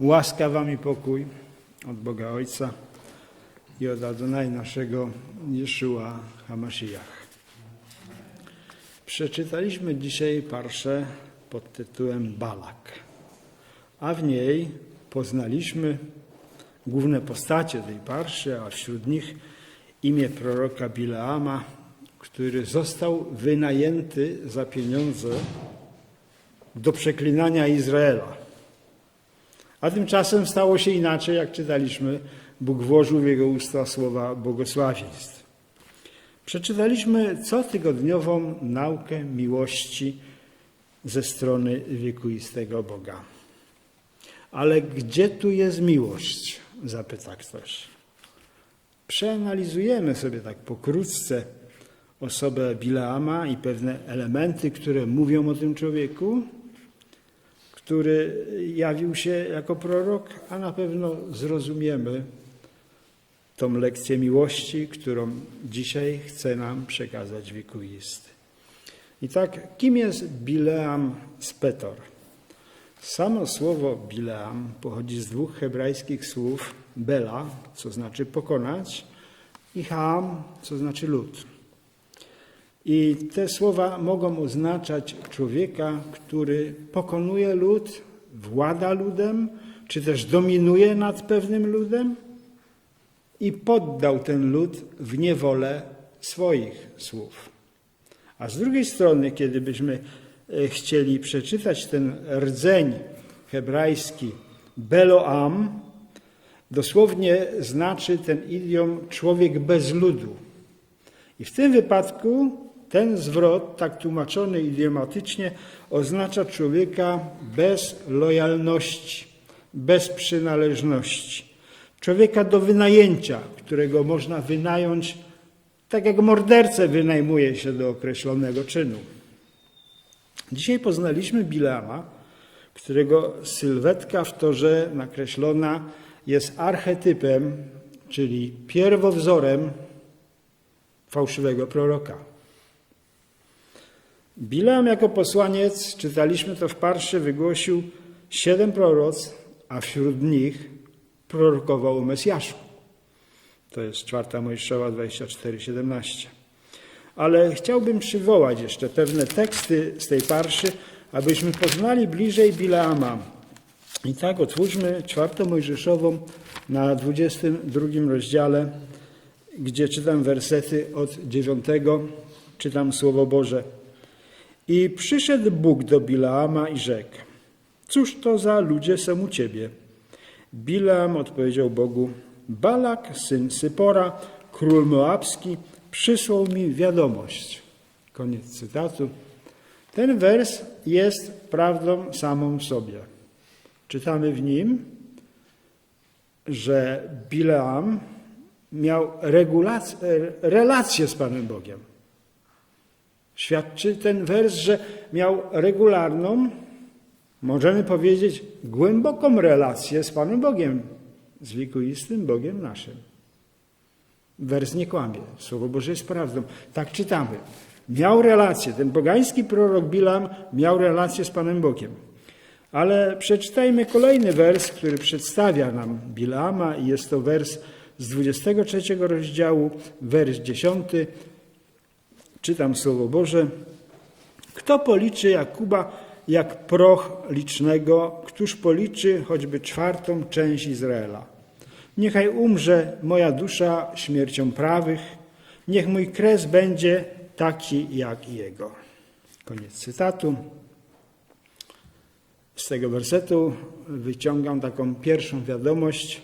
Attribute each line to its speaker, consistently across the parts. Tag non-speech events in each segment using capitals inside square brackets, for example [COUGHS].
Speaker 1: Łaska wam i pokój od Boga Ojca i od Adonai naszego Jeszua Hamashiach. Przeczytaliśmy dzisiaj parszę pod tytułem Balak, a w niej poznaliśmy główne postacie tej parszy, a wśród nich imię proroka Bileama, który został wynajęty za pieniądze do przeklinania Izraela. A tymczasem stało się inaczej, jak czytaliśmy, Bóg włożył w jego usta słowa błogosławieństw. Przeczytaliśmy cotygodniową naukę miłości ze strony wiekuistego Boga. Ale gdzie tu jest miłość? Zapyta ktoś. Przeanalizujemy sobie tak pokrótce osobę Bileama i pewne elementy, które mówią o tym człowieku, który jawił się jako prorok, a na pewno zrozumiemy tą lekcję miłości, którą dzisiaj chce nam przekazać wiekuisty. I tak, kim jest Bileam z Petor? Samo słowo Bileam pochodzi z dwóch hebrajskich słów bela, co znaczy pokonać, i ham, co znaczy lud. I te słowa mogą oznaczać człowieka, który pokonuje lud, włada ludem, czy też dominuje nad pewnym ludem i poddał ten lud w niewolę swoich słów. A z drugiej strony, kiedy byśmy e, chcieli przeczytać ten rdzeń hebrajski Beloam, dosłownie znaczy ten idiom człowiek bez ludu. I w tym wypadku ten zwrot, tak tłumaczony idiomatycznie, oznacza człowieka bez lojalności, bez przynależności. Człowieka do wynajęcia, którego można wynająć tak jak mordercę wynajmuje się do określonego czynu. Dzisiaj poznaliśmy Bilama, którego sylwetka w torze nakreślona jest archetypem, czyli pierwowzorem fałszywego proroka. Bileam jako posłaniec, czytaliśmy to w parszy, wygłosił siedem proroc, a wśród nich prorokował o Mesjaszu. To jest czwarta Mojżeszowa 24:17. Ale chciałbym przywołać jeszcze pewne teksty z tej parszy, abyśmy poznali bliżej Bileama. I tak otwórzmy czwartą Mojżeszową na 22 rozdziale, gdzie czytam wersety od 9, czytam Słowo Boże. I przyszedł Bóg do Bileama i rzekł: Cóż to za ludzie są u ciebie? Bileam odpowiedział Bogu: Balak, syn Sypora, król Moabski, przysłał mi wiadomość. Koniec cytatu. Ten wers jest prawdą samą w sobie. Czytamy w nim, że Bileam miał relację z Panem Bogiem. Świadczy ten wers, że miał regularną, możemy powiedzieć, głęboką relację z Panem Bogiem, z wiekuistym Bogiem naszym. Wers nie kłamie, Słowo Boże jest prawdą. Tak czytamy. Miał relację, ten pogański prorok Bilam miał relację z Panem Bogiem. Ale przeczytajmy kolejny wers, który przedstawia nam Bilama i jest to wers z 23 rozdziału, wers 10. Czytam Słowo Boże. Kto policzy Jakuba jak proch licznego, któż policzy choćby czwartą część Izraela? Niechaj umrze moja dusza śmiercią prawych, niech mój kres będzie taki jak jego. Koniec cytatu. Z tego wersetu wyciągam taką pierwszą wiadomość.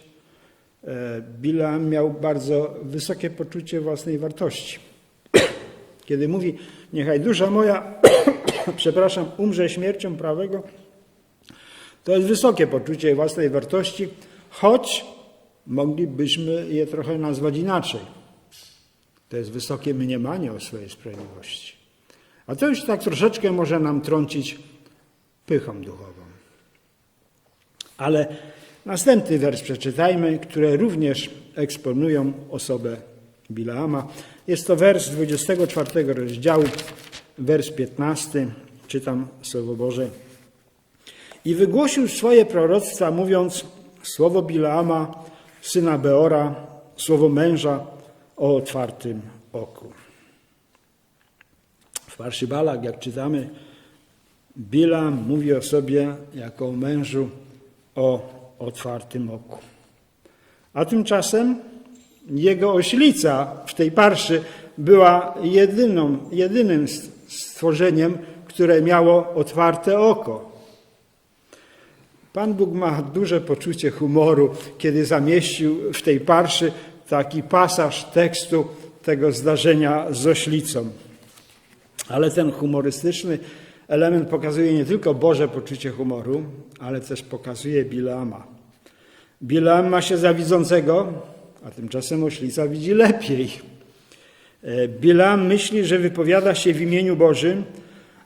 Speaker 1: Bilam miał bardzo wysokie poczucie własnej wartości. Kiedy mówi, niechaj dusza moja, [COUGHS] przepraszam, umrze śmiercią prawego, to jest wysokie poczucie własnej wartości, choć moglibyśmy je trochę nazwać inaczej. To jest wysokie mniemanie o swojej sprawiedliwości. A to już tak troszeczkę może nam trącić pychą duchową. Ale następny wers przeczytajmy, które również eksponują osobę Bileama. Jest to wers 24 rozdziału, wers 15. Czytam Słowo Boże. I wygłosił swoje proroctwa, mówiąc słowo Bileama, syna Beora, słowo męża o otwartym oku. W Parszy Balak, jak czytamy, Bilam mówi o sobie jako o mężu o otwartym oku. A tymczasem jego oślica w tej parszy była jedyną, jedynym stworzeniem, które miało otwarte oko. Pan Bóg ma duże poczucie humoru, kiedy zamieścił w tej parszy taki pasaż tekstu tego zdarzenia z oślicą. Ale ten humorystyczny element pokazuje nie tylko Boże poczucie humoru, ale też pokazuje Bileama. Bileam ma się za widzącego, a tymczasem oślica widzi lepiej. Bileam myśli, że wypowiada się w imieniu Bożym,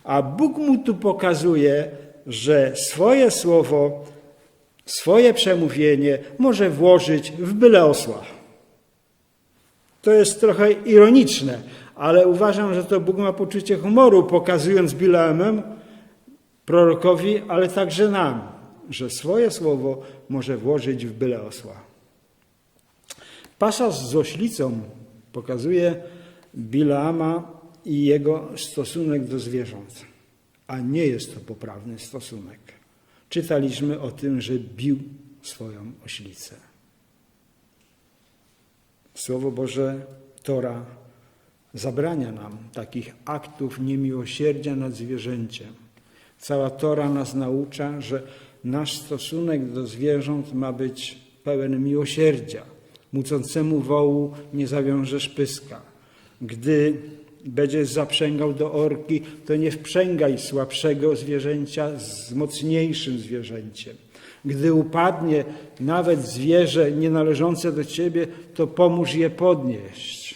Speaker 1: a Bóg mu tu pokazuje, że swoje słowo, swoje przemówienie może włożyć w byle osła. To jest trochę ironiczne, ale uważam, że to Bóg ma poczucie humoru, pokazując Bileamem, prorokowi, ale także nam, że swoje słowo może włożyć w byle osła. Pasaż z oślicą pokazuje Bileama i jego stosunek do zwierząt, a nie jest to poprawny stosunek. Czytaliśmy o tym, że bił swoją oślicę. Słowo Boże, Tora, zabrania nam takich aktów niemiłosierdzia nad zwierzęciem. Cała Tora nas naucza, że nasz stosunek do zwierząt ma być pełen miłosierdzia. Mucącemu wołu nie zawiążesz pyska. Gdy będziesz zaprzęgał do orki, to nie wprzęgaj słabszego zwierzęcia z mocniejszym zwierzęciem. Gdy upadnie nawet zwierzę nienależące do ciebie, to pomóż je podnieść.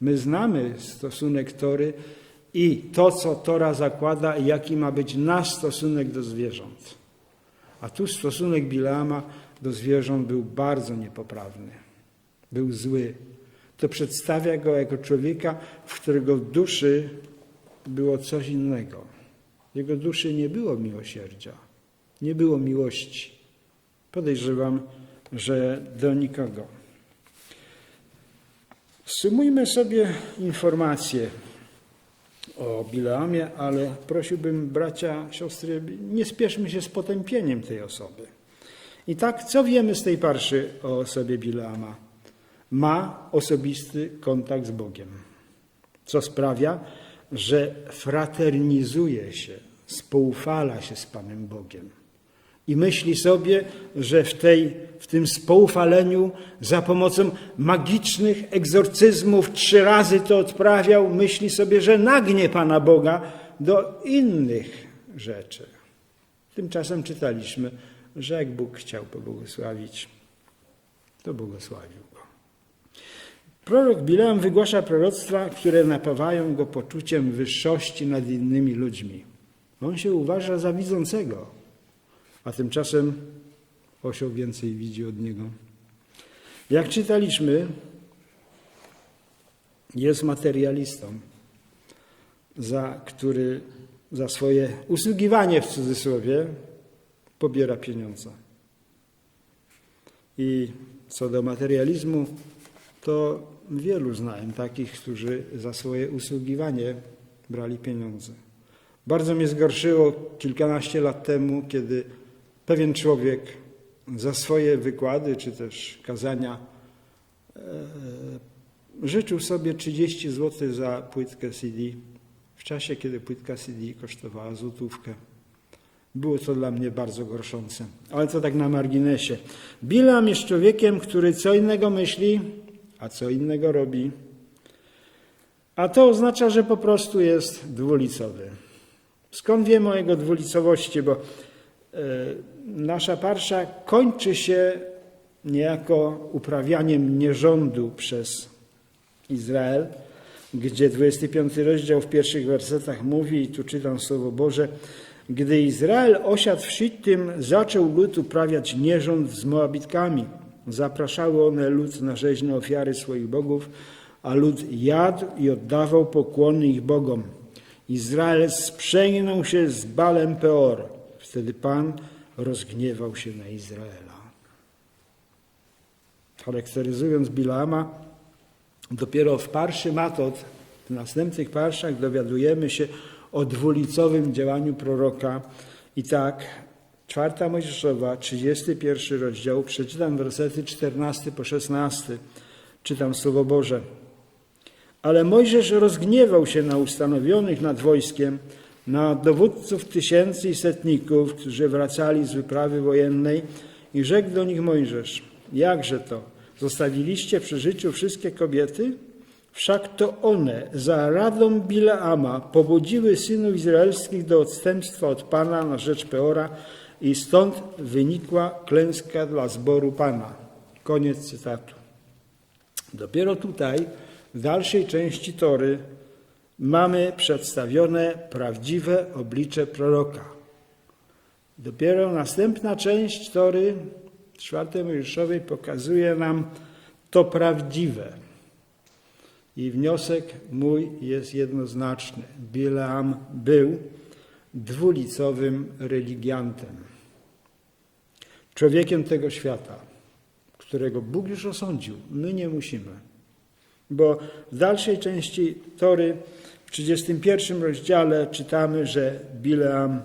Speaker 1: My znamy stosunek Tory i to, co Tora zakłada, jaki ma być nasz stosunek do zwierząt. A tu stosunek Bileama do zwierząt był bardzo niepoprawny. Był zły. To przedstawia go jako człowieka, w którego duszy było coś innego. Jego duszy nie było miłosierdzia, nie było miłości. Podejrzewam, że do nikogo. Sumujmy sobie informacje o Bileamie, ale prosiłbym bracia, siostry, nie spieszmy się z potępieniem tej osoby. I tak, co wiemy z tej parszy o osobie Bileama? Ma osobisty kontakt z Bogiem, co sprawia, że fraternizuje się, spoufala się z Panem Bogiem. I myśli sobie, że w, tej, w tym spoufaleniu za pomocą magicznych egzorcyzmów trzy razy to odprawiał, myśli sobie, że nagnie Pana Boga do innych rzeczy. Tymczasem czytaliśmy, że jak Bóg chciał pobłogosławić, to błogosławił go. Prorok Bileam wygłasza proroctwa, które napawają go poczuciem wyższości nad innymi ludźmi. On się uważa za widzącego a tymczasem osioł więcej widzi od niego. Jak czytaliśmy, jest materialistą, za który za swoje usługiwanie w cudzysłowie pobiera pieniądze. I co do materializmu, to wielu znałem takich, którzy za swoje usługiwanie brali pieniądze. Bardzo mnie zgorszyło kilkanaście lat temu, kiedy pewien człowiek za swoje wykłady czy też kazania e, życzył sobie 30 zł za płytkę CD w czasie, kiedy płytka CD kosztowała złotówkę. Było to dla mnie bardzo gorszące. Ale to tak na marginesie. Bilam jest człowiekiem, który co innego myśli, a co innego robi. A to oznacza, że po prostu jest dwulicowy. Skąd wiemy o jego dwulicowości? Bo e, nasza parsza kończy się niejako uprawianiem nierządu przez Izrael, gdzie 25 rozdział w pierwszych wersetach mówi, i tu czytam Słowo Boże, gdy Izrael osiadł w Sittim, zaczął lud uprawiać nierząd z Moabitkami. Zapraszały one lud na rzeźne ofiary swoich bogów, a lud jadł i oddawał pokłony ich bogom. Izrael sprzęgnął się z Balem Peor, Wtedy Pan rozgniewał się na Izraela. Charakteryzując Bileama, dopiero w parszy Matot, w następnych parszach dowiadujemy się o dwulicowym działaniu proroka. I tak, czwarta Mojżeszowa, 31 rozdział, przeczytam wersety 14 po 16. Czytam Słowo Boże. Ale Mojżesz rozgniewał się na ustanowionych nad wojskiem, na dowódców tysięcy i setników, którzy wracali z wyprawy wojennej i rzekł do nich Mojżesz, jakże to, zostawiliście przy życiu wszystkie kobiety? Wszak to one za radą Bileama pobudziły synów izraelskich do odstępstwa od Pana na rzecz Peora i stąd wynikła klęska dla zboru Pana. Koniec cytatu. Dopiero tutaj, w dalszej części Tory, mamy przedstawione prawdziwe oblicze proroka. Dopiero następna część Tory, czwartej Mojżeszowej, pokazuje nam to prawdziwe. I wniosek mój jest jednoznaczny. Bileam był dwulicowym religiantem. Człowiekiem tego świata, którego Bóg już osądził. My nie musimy. Bo w dalszej części Tory, w 31 rozdziale czytamy, że Bileam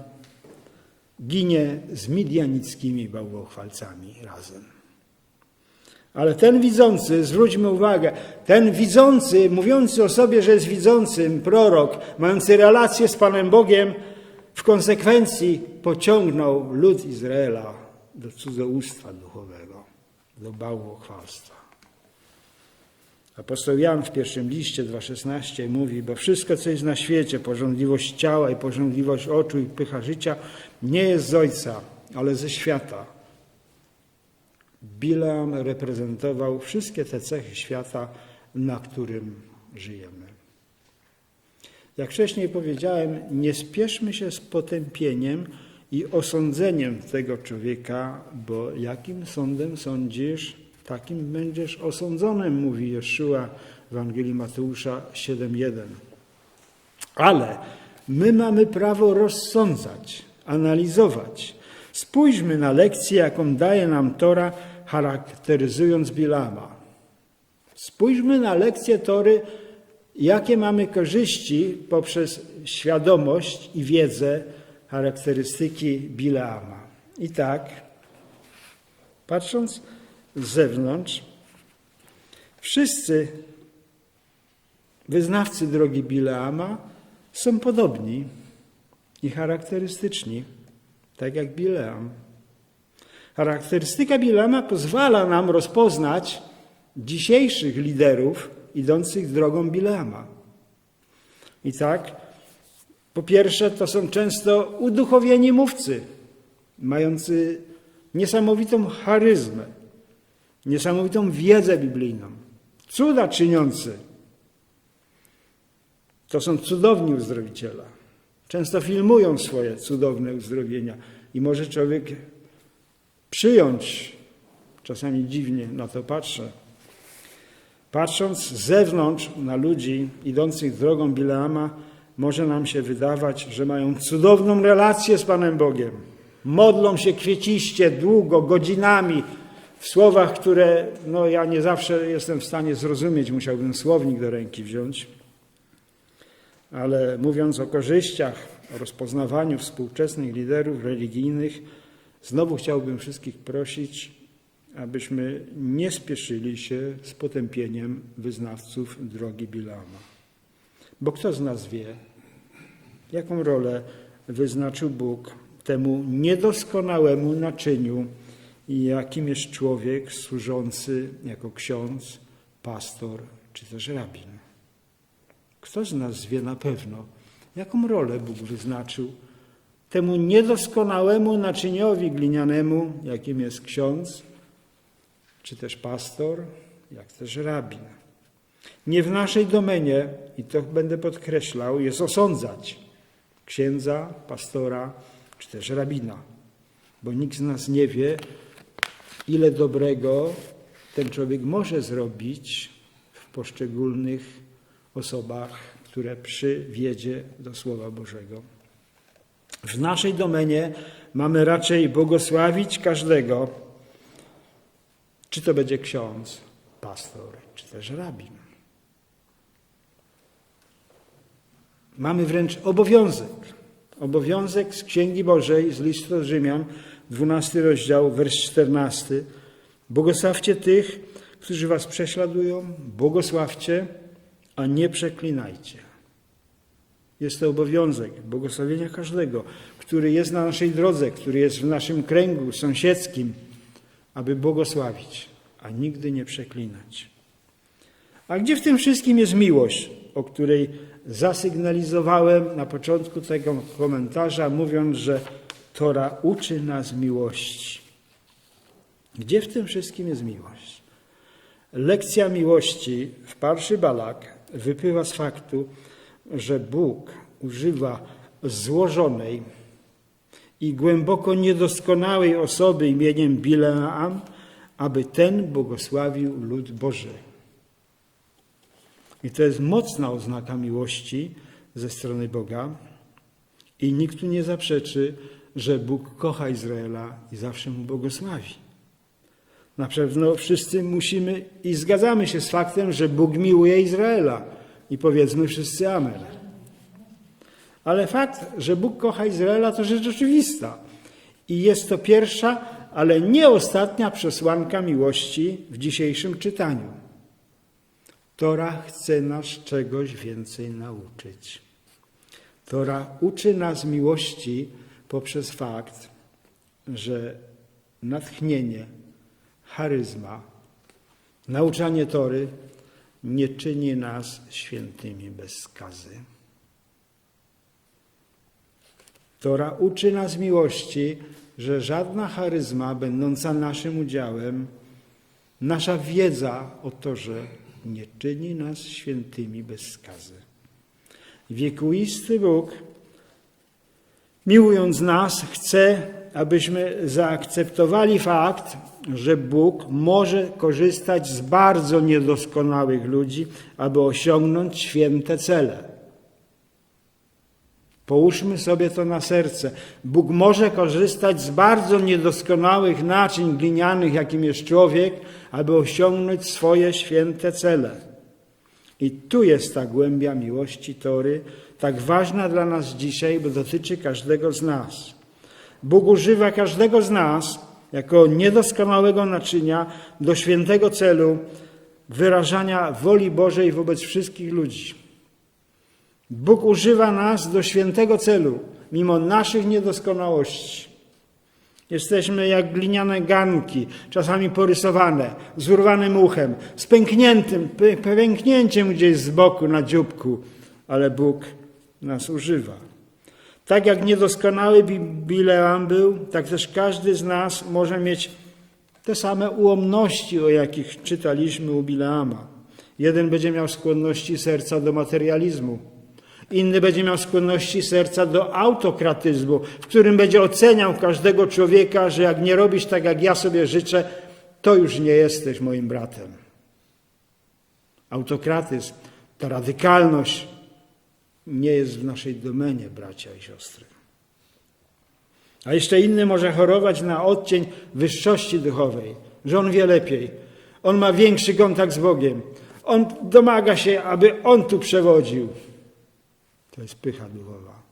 Speaker 1: ginie z midianickimi bałwochwalcami razem. Ale ten widzący, zwróćmy uwagę, ten widzący, mówiący o sobie, że jest widzącym, prorok, mający relację z Panem Bogiem, w konsekwencji pociągnął lud Izraela do cudzołóstwa duchowego, do bałwochwalstwa. Apostoł Jan w pierwszym liście 2,16 mówi, bo wszystko, co jest na świecie, porządliwość ciała i porządliwość oczu i pycha życia, nie jest z Ojca, ale ze świata. Bileam reprezentował wszystkie te cechy świata, na którym żyjemy. Jak wcześniej powiedziałem, nie spieszmy się z potępieniem i osądzeniem tego człowieka, bo jakim sądem sądzisz, takim będziesz osądzonym, mówi Jeszua w Ewangelii Mateusza 7:1. Ale my mamy prawo rozsądzać, analizować. Spójrzmy na lekcję, jaką daje nam Tora, charakteryzując Bilama. Spójrzmy na lekcję Tory, jakie mamy korzyści poprzez świadomość i wiedzę charakterystyki Bileama. I tak, patrząc z zewnątrz, wszyscy wyznawcy drogi Bileama są podobni i charakterystyczni, tak jak Bileam. Charakterystyka Bileama pozwala nam rozpoznać dzisiejszych liderów idących drogą Bileama. I tak, po pierwsze, to są często uduchowieni mówcy, mający niesamowitą charyzmę, niesamowitą wiedzę biblijną, cuda czyniący. To są cudowni uzdrowiciele. Często filmują swoje cudowne uzdrowienia i może człowiek przyjąć, czasami dziwnie na to patrzę, patrząc z zewnątrz na ludzi idących drogą Bileama, może nam się wydawać, że mają cudowną relację z Panem Bogiem. Modlą się kwieciście, długo, godzinami, w słowach, które no, ja nie zawsze jestem w stanie zrozumieć, musiałbym słownik do ręki wziąć. Ale mówiąc o korzyściach, o rozpoznawaniu współczesnych liderów religijnych, znowu chciałbym wszystkich prosić, abyśmy nie spieszyli się z potępieniem wyznawców drogi Bilama. Bo kto z nas wie, jaką rolę wyznaczył Bóg temu niedoskonałemu naczyniu, jakim jest człowiek służący jako ksiądz, pastor czy też rabin. Kto z nas wie na pewno, jaką rolę Bóg wyznaczył temu niedoskonałemu naczyniowi glinianemu, jakim jest ksiądz, czy też pastor, jak też rabin. Nie w naszej domenie, i to będę podkreślał, jest osądzać księdza, pastora, czy też rabina, bo nikt z nas nie wie, ile dobrego ten człowiek może zrobić w poszczególnych osobach, które przywiedzie do Słowa Bożego. W naszej domenie mamy raczej błogosławić każdego, czy to będzie ksiądz, pastor, czy też rabin. Mamy wręcz obowiązek. Obowiązek z Księgi Bożej, z listu do Rzymian, 12 rozdział, wers 14. Błogosławcie tych, którzy was prześladują, błogosławcie, a nie przeklinajcie. Jest to obowiązek błogosławienia każdego, który jest na naszej drodze, który jest w naszym kręgu sąsiedzkim, aby błogosławić, a nigdy nie przeklinać. A gdzie w tym wszystkim jest miłość, o której zasygnalizowałem na początku tego komentarza, mówiąc, że Tora uczy nas miłości? Gdzie w tym wszystkim jest miłość? Lekcja miłości w parszy Balak wypływa z faktu, że Bóg używa złożonej i głęboko niedoskonałej osoby imieniem Bileam, aby ten błogosławił lud Boży. I to jest mocna oznaka miłości ze strony Boga. I nikt tu nie zaprzeczy, że Bóg kocha Izraela i zawsze mu błogosławi. Na pewno wszyscy musimy i zgadzamy się z faktem, że Bóg miłuje Izraela. I powiedzmy wszyscy Amen. Ale fakt, że Bóg kocha Izraela, to rzecz oczywista. I jest to pierwsza, ale nie ostatnia przesłanka miłości w dzisiejszym czytaniu. Tora chce nas czegoś więcej nauczyć. Tora uczy nas miłości poprzez fakt, że natchnienie, charyzma, nauczanie Tory nie czyni nas świętymi bez skazy. Tora uczy nas miłości, że żadna charyzma będąca naszym udziałem, nasza wiedza o Torze nie czyni nas świętymi bez skazy. Wiekuisty Bóg, miłując nas, chce, abyśmy zaakceptowali fakt, że Bóg może korzystać z bardzo niedoskonałych ludzi, aby osiągnąć święte cele. Połóżmy sobie to na serce. Bóg może korzystać z bardzo niedoskonałych naczyń glinianych, jakim jest człowiek, aby osiągnąć swoje święte cele. I tu jest ta głębia miłości Tory, tak ważna dla nas dzisiaj, bo dotyczy każdego z nas. Bóg używa każdego z nas jako niedoskonałego naczynia do świętego celu wyrażania woli Bożej wobec wszystkich ludzi. Bóg używa nas do świętego celu, mimo naszych niedoskonałości. Jesteśmy jak gliniane garnki, czasami porysowane, z urwanym uchem, z pękniętym, pęknięciem gdzieś z boku na dzióbku, ale Bóg nas używa. Tak jak niedoskonały Bileam był, tak też każdy z nas może mieć te same ułomności, o jakich czytaliśmy u Bileama. Jeden będzie miał skłonności serca do materializmu, Inny będzie miał skłonności serca do autokratyzmu, w którym będzie oceniał każdego człowieka, że jak nie robisz tak, jak ja sobie życzę, to już nie jesteś moim bratem. Autokratyzm, ta radykalność nie jest w naszej domenie, bracia i siostry. A jeszcze inny może chorować na odcień wyższości duchowej, że on wie lepiej, on ma większy kontakt z Bogiem, on domaga się, aby on tu przewodził. To jest pycha duchowa.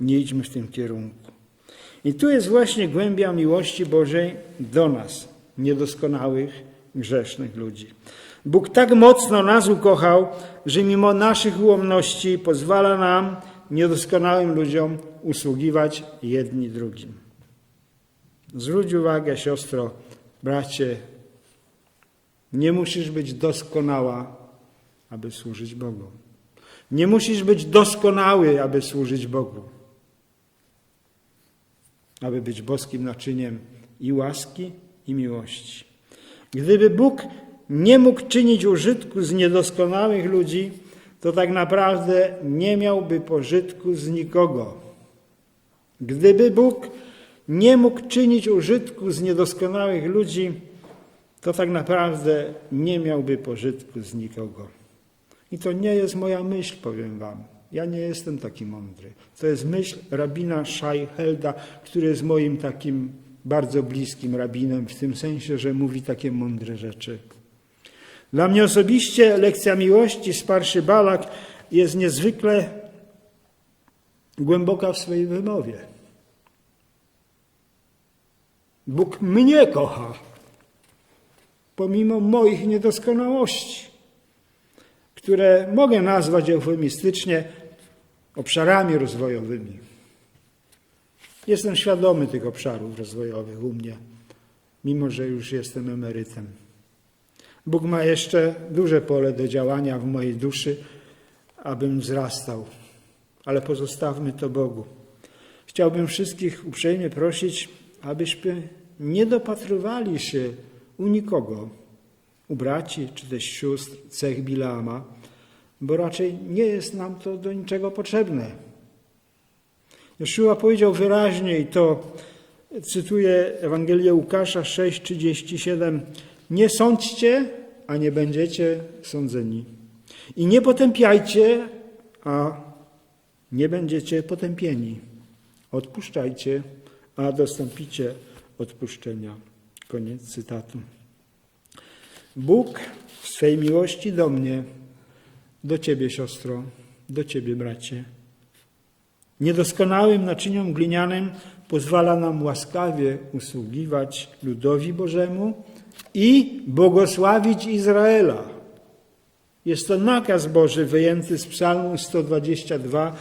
Speaker 1: Nie idźmy w tym kierunku. I tu jest właśnie głębia miłości Bożej do nas, niedoskonałych, grzesznych ludzi. Bóg tak mocno nas ukochał, że mimo naszych ułomności pozwala nam, niedoskonałym ludziom, usługiwać jedni drugim. Zwróć uwagę, siostro, bracie, nie musisz być doskonała, aby służyć Bogu. Nie musisz być doskonały, aby służyć Bogu. Aby być boskim naczyniem i łaski, i miłości. Gdyby Bóg nie mógł czynić użytku z niedoskonałych ludzi, to tak naprawdę nie miałby pożytku z nikogo. Gdyby Bóg nie mógł czynić użytku z niedoskonałych ludzi, to tak naprawdę nie miałby pożytku z nikogo. I to nie jest moja myśl, powiem Wam. Ja nie jestem taki mądry. To jest myśl rabina Scheihelda, który jest moim takim bardzo bliskim rabinem, w tym sensie, że mówi takie mądre rzeczy. Dla mnie osobiście lekcja miłości z parszy Balak jest niezwykle głęboka w swojej wymowie. Bóg mnie kocha, pomimo moich niedoskonałości, które mogę nazwać eufemistycznie obszarami rozwojowymi. Jestem świadomy tych obszarów rozwojowych u mnie, mimo że już jestem emerytem. Bóg ma jeszcze duże pole do działania w mojej duszy, abym wzrastał, ale pozostawmy to Bogu. Chciałbym wszystkich uprzejmie prosić, abyśmy nie dopatrywali się u nikogo, u braci czy też sióstr cech Bileama, bo raczej nie jest nam to do niczego potrzebne. Jeszua powiedział wyraźnie i to cytuję Ewangelię Łukasza 6:37 Nie sądźcie, a nie będziecie sądzeni. I nie potępiajcie, a nie będziecie potępieni. Odpuszczajcie, a dostąpicie odpuszczenia. Koniec cytatu. Bóg w swej miłości do mnie, do ciebie, siostro, do ciebie, bracie, niedoskonałym naczyniom glinianym pozwala nam łaskawie usługiwać ludowi Bożemu i błogosławić Izraela. Jest to nakaz Boży wyjęty z Psalmu 122,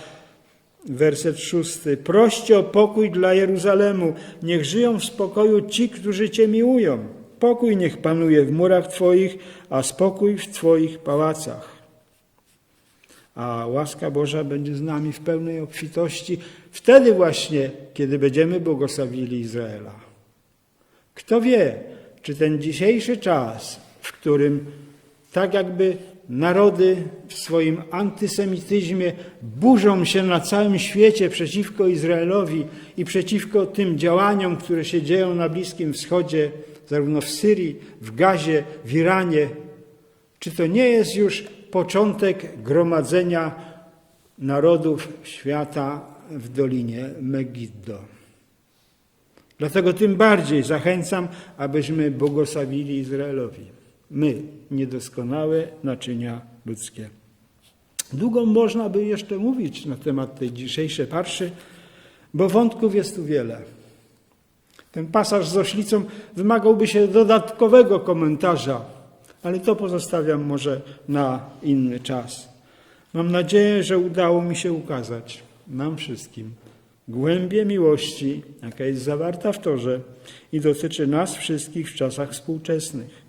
Speaker 1: werset szósty. Proście o pokój dla Jeruzalemu, niech żyją w spokoju ci, którzy Cię miłują. Pokój niech panuje w murach Twoich, a spokój w Twoich pałacach. A łaska Boża będzie z nami w pełnej obfitości wtedy właśnie, kiedy będziemy błogosławili Izraela. Kto wie, czy ten dzisiejszy czas, w którym tak jakby narody w swoim antysemityzmie burzą się na całym świecie przeciwko Izraelowi i przeciwko tym działaniom, które się dzieją na Bliskim Wschodzie, zarówno w Syrii, w Gazie, w Iranie. Czy to nie jest już początek gromadzenia narodów świata w Dolinie Megiddo? Dlatego tym bardziej zachęcam, abyśmy błogosławili Izraelowi. My, niedoskonałe naczynia ludzkie. Długo można by jeszcze mówić na temat tej dzisiejszej parszy, bo wątków jest tu wiele. Ten pasaż z oślicą wymagałby się dodatkowego komentarza, ale to pozostawiam może na inny czas. Mam nadzieję, że udało mi się ukazać nam wszystkim głębię miłości, jaka jest zawarta w Torze i dotyczy nas wszystkich w czasach współczesnych.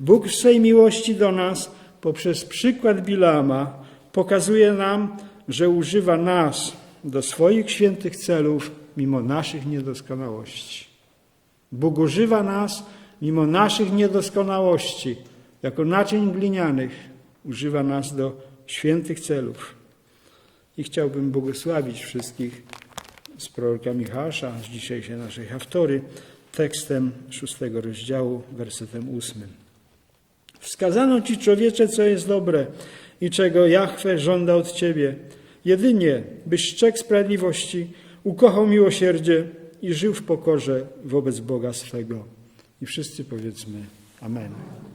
Speaker 1: Bóg w swej miłości do nas poprzez przykład Bilama pokazuje nam, że używa nas do swoich świętych celów mimo naszych niedoskonałości. Bóg używa nas mimo naszych niedoskonałości, jako naczyń glinianych, używa nas do świętych celów. I chciałbym błogosławić wszystkich z proroka Michała, z dzisiejszej naszej haftory, tekstem szóstego rozdziału, wersetem ósmym. Wskazano Ci, człowiecze, co jest dobre i czego Jahwe żąda od Ciebie, jedynie byś szczekł sprawiedliwości, ukochał miłosierdzie i żył w pokorze wobec Boga swego. I wszyscy powiedzmy Amen.